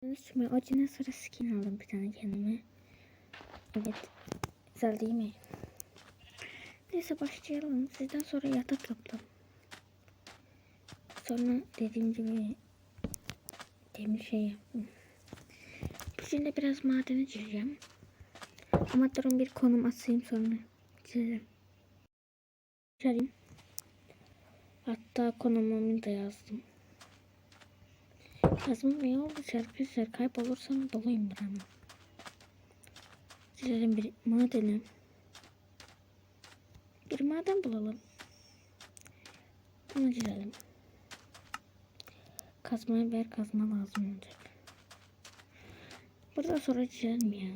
Şimdi acına sonra skin aldım bir tane kendime. Evet. Güzel değil mi? Neyse başlayalım. Sizden sonra yatak yaptım. Sonra dediğim gibi demir şey yaptım. Şimdi biraz madene gireceğim. Ama durun bir konum atayım sonra çizerim. Çarayım. Hatta konumumu da yazdım. Yazmam ne oldu arkadaşlar kaybolursam dolayımdır ama. Çizelim bir madeni. Bir maden bulalım. Onu çizelim. Kazmaya bir kazma lazım olacak. Burada sonra çizelim ya.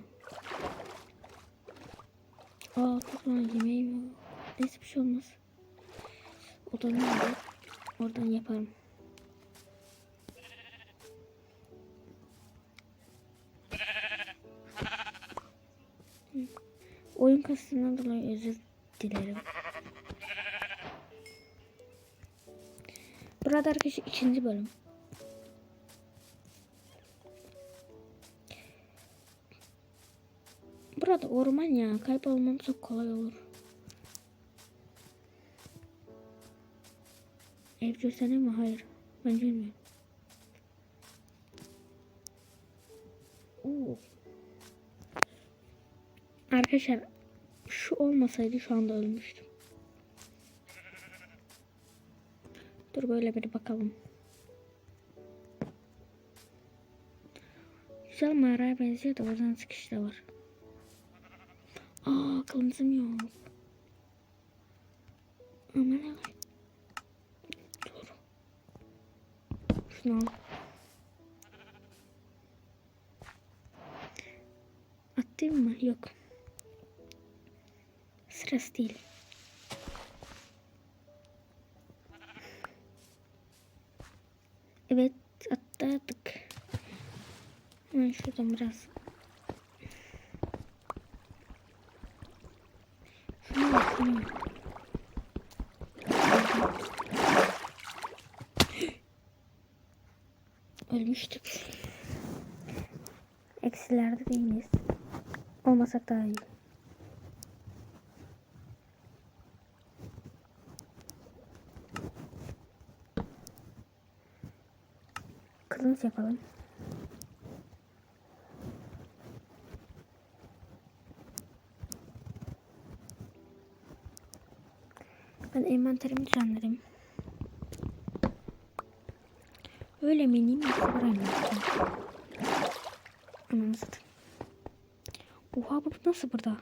Aa buradan yemeğim yok. Neyse bir şey olmaz. Odanı alıp oradan yaparım. Oyun kastından dolayı özür dilerim. Burada arkadaşlar ikinci bölüm. Burada orman ya. Kaybolmam çok kolay olur. Ev göstereyim mi? Hayır. Ben bilmiyorum. Oo. Arkadaşlar şu olmasaydı şu anda ölmüştüm. Dur böyle bir bakalım. Güzel mağaraya benziyor da buradan çıkış da var. Aa kılıncım yok. Aman ne? Dur. Şunu al. Attım mı? Yok. Sırası değil. Evet atladık. Hemen şuradan biraz. Şunu al. Ölmüştük. Eksilerde değiliz. Olmasak daha iyi. Kılıç yapalım. Ben envanterimi düzenledim. Öyle mi ineyim yoksa buraya mı yapacağım? Ananı satayım. Oha bu nasıl burada?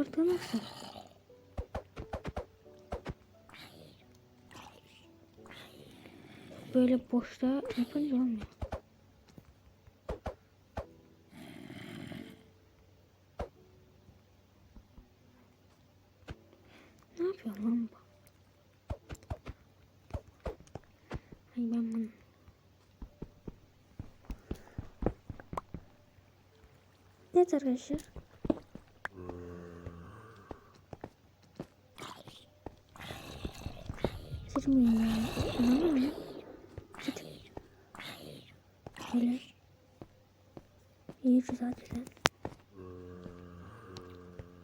Burada nasıl? Böyle boşta yapınca olmuyor. Ne yapıyor lan bu? Ay ben bunu... Evet arkadaşlar. Sırmıyor ya. İnanmıyor ya. Hadi. Böyle. İyi güzel güzel.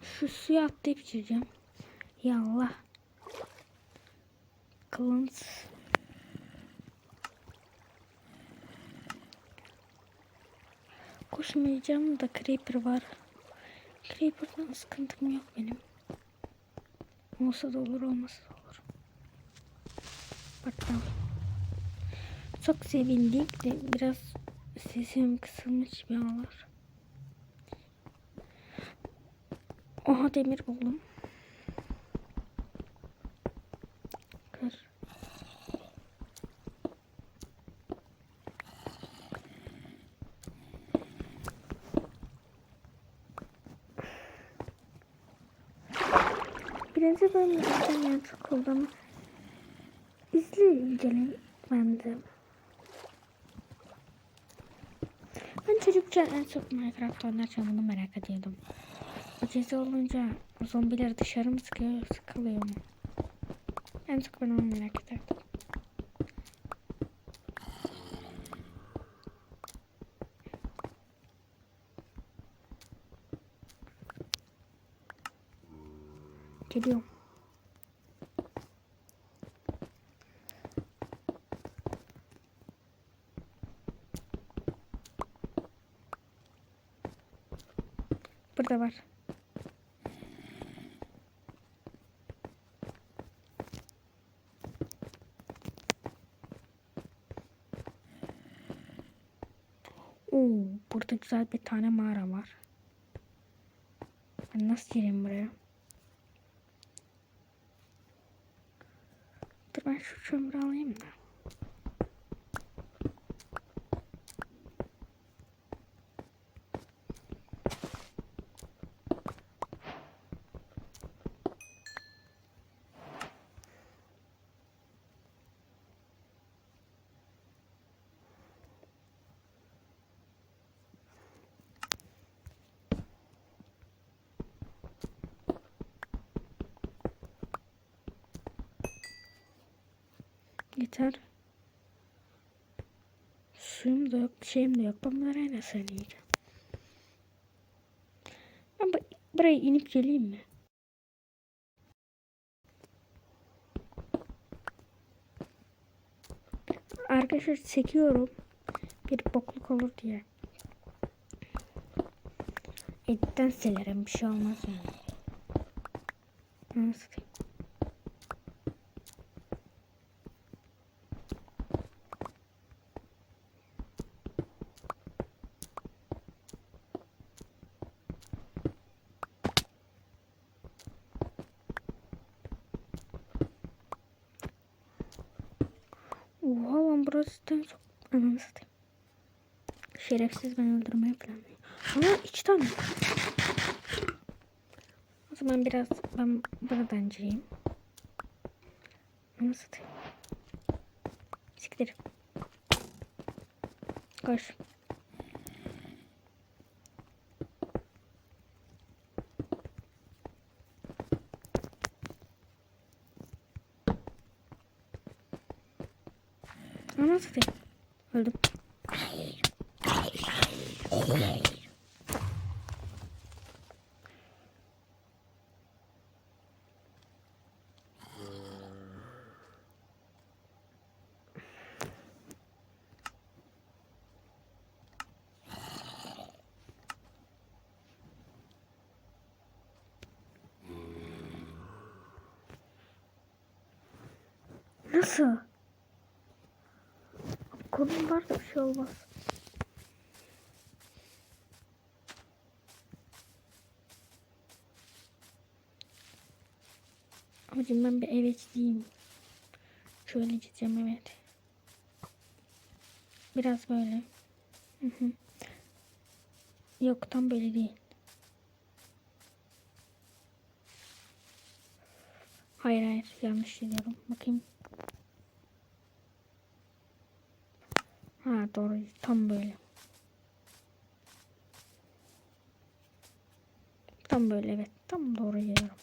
Şu suya atlayıp içeceğim. Ya Allah. Kılınç. Koşmayacağım da creeper var. Creeper'dan sıkıntım yok benim. Olsa da olur olmasa da olur. Bakalım. Çok sevindik de biraz sesim kısılmış bir anlar. Oha demir buldum. Kır. Birinci bölümde izlemeyen çok oldu ama izleyelim bence. Çocukken en çok Minecraft oynarken bunu merak ediyordum. Gece olunca zombiler dışarı mı sıkıyor, sıkılıyor mu? En çok ben onu merak ederdim. Geliyorum. Burada var. Oo, burada güzel bir tane mağara var. Ben nasıl gireyim buraya? Dur ben şu kömürü alayım da. Yeter. Suyum da yok, şeyim de yok. Ben bunları nasıl yiyeceğim? Ben bu- buraya inip geleyim mi? Arkadaşlar çekiyorum. Bir bokluk olur diye. Editten silerim bir şey olmaz yani. Nasıl Oha lan burası cidden çok ananı satayım. Şerefsiz ben öldürmeyi planlıyor. Ama iki tane. O zaman biraz ben buradan gireyim. Ananı satayım. Siktir. Koş. Ananı satayım. Öldüm. Nasıl? Kolum var da bir şey olmaz. Abicim ben bir eve gideyim. Şöyle gideceğim evet. Biraz böyle. Hı hı. Yok tam böyle değil. Hayır hayır yanlış gidiyorum. Bakayım. Ha doğru tam böyle. Tam böyle evet tam doğru gidiyorum.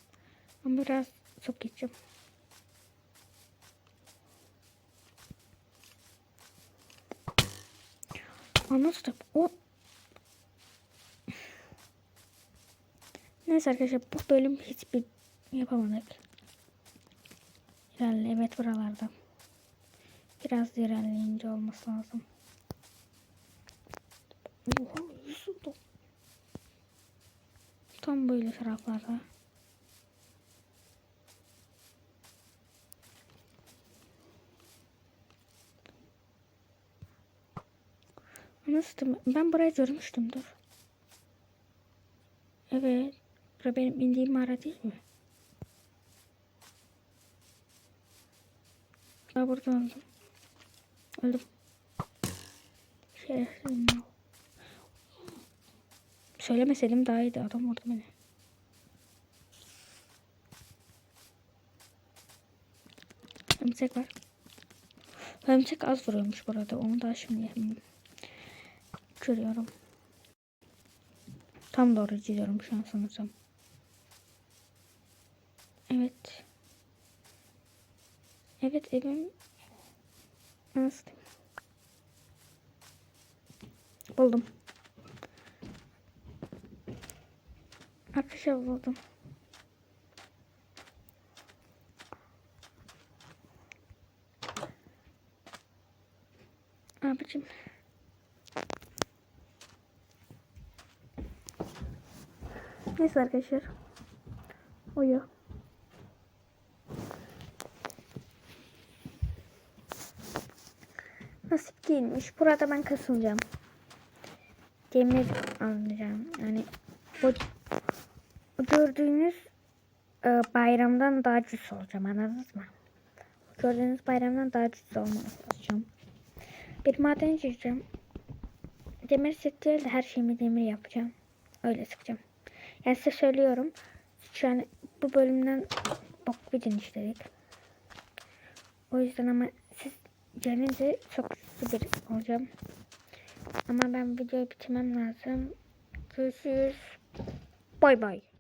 Ama biraz çok geçeceğim. Anladım. O Neyse arkadaşlar bu bölüm hiçbir yapamadık. İlerle evet buralarda. Biraz ilerleyince olması lazım. Tam böyle taraflarda. Nasıl? Ben burayı görmüştüm dur. Evet. Bura benim indiğim mağara değil mi? Ben burada öldüm. Öldüm. Şerefsiz mal. Söylemeseydim daha iyiydi. Adam vurdu beni. Örümcek var. Örümcek az vuruyormuş burada. Onu da şimdi yapayım. Görüyorum. Tam doğru gidiyorum şu an sanırsam. Evet. Evet evim nasıl? Buldum. Arkadaşlar buldum. Abicim. Neyse arkadaşlar. Uyu. Nasip değilmiş. Burada ben kasılacağım. Demir alacağım. Yani bu gördüğünüz e, bayramdan daha cüz olacağım. Anladınız mı? Gördüğünüz bayramdan daha cüz olmaya çalışacağım. Bir maden gireceğim. Demir set değil de her şeyimi demir yapacağım. Öyle sıkacağım. Yani size söylüyorum. Şu an bu bölümden bok bir işledik. O yüzden ama siz gelince çok güçlü bir olacağım. Ama ben videoyu bitirmem lazım. Görüşürüz. Bay bay.